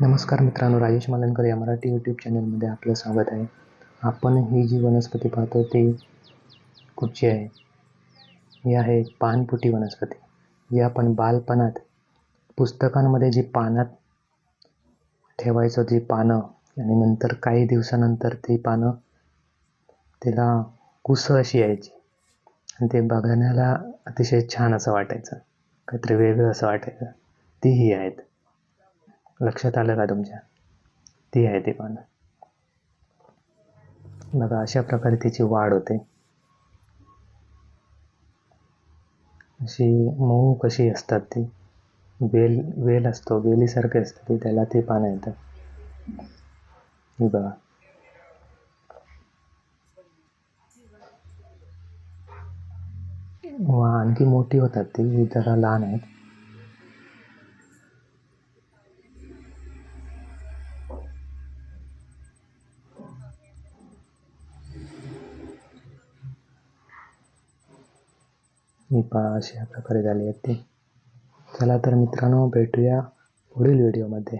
नमस्कार मित्रांनो राजेश मालनकर या मराठी यूट्यूब चॅनलमध्ये आपलं स्वागत आहे. आपण ही जी वनस्पती पाहतो ती कुठची आहे? ही आहे पानपुटी वनस्पती. ही आपण बालपणात पुस्तकांमध्ये जी पानात ठेवायचं ती पानं आणि नंतर काही दिवसानंतर ती पानं तिला कुसं अशी यायची? आणि ते बघण्याला अतिशय छान असं वाटायचं. काहीतरी वेगळं असं वाटायचं. तीही आहेत. लक्षात आलं का तुमच्या? ती आहे ती पानं बघा अशा प्रकारे तिची वाढ होते. अशी मऊ कशी असतात ती? वेल वेल असतो वेलीसारखे असतं ती त्याला ते पानं येतात ही बघा. वा आणखी मोठी होतात ती जरा लहान आहेत. निपा अशा प्रकारे झाली आहेत ती. चला तर मित्रांनो भेटूया पुढील व्हिडिओमध्ये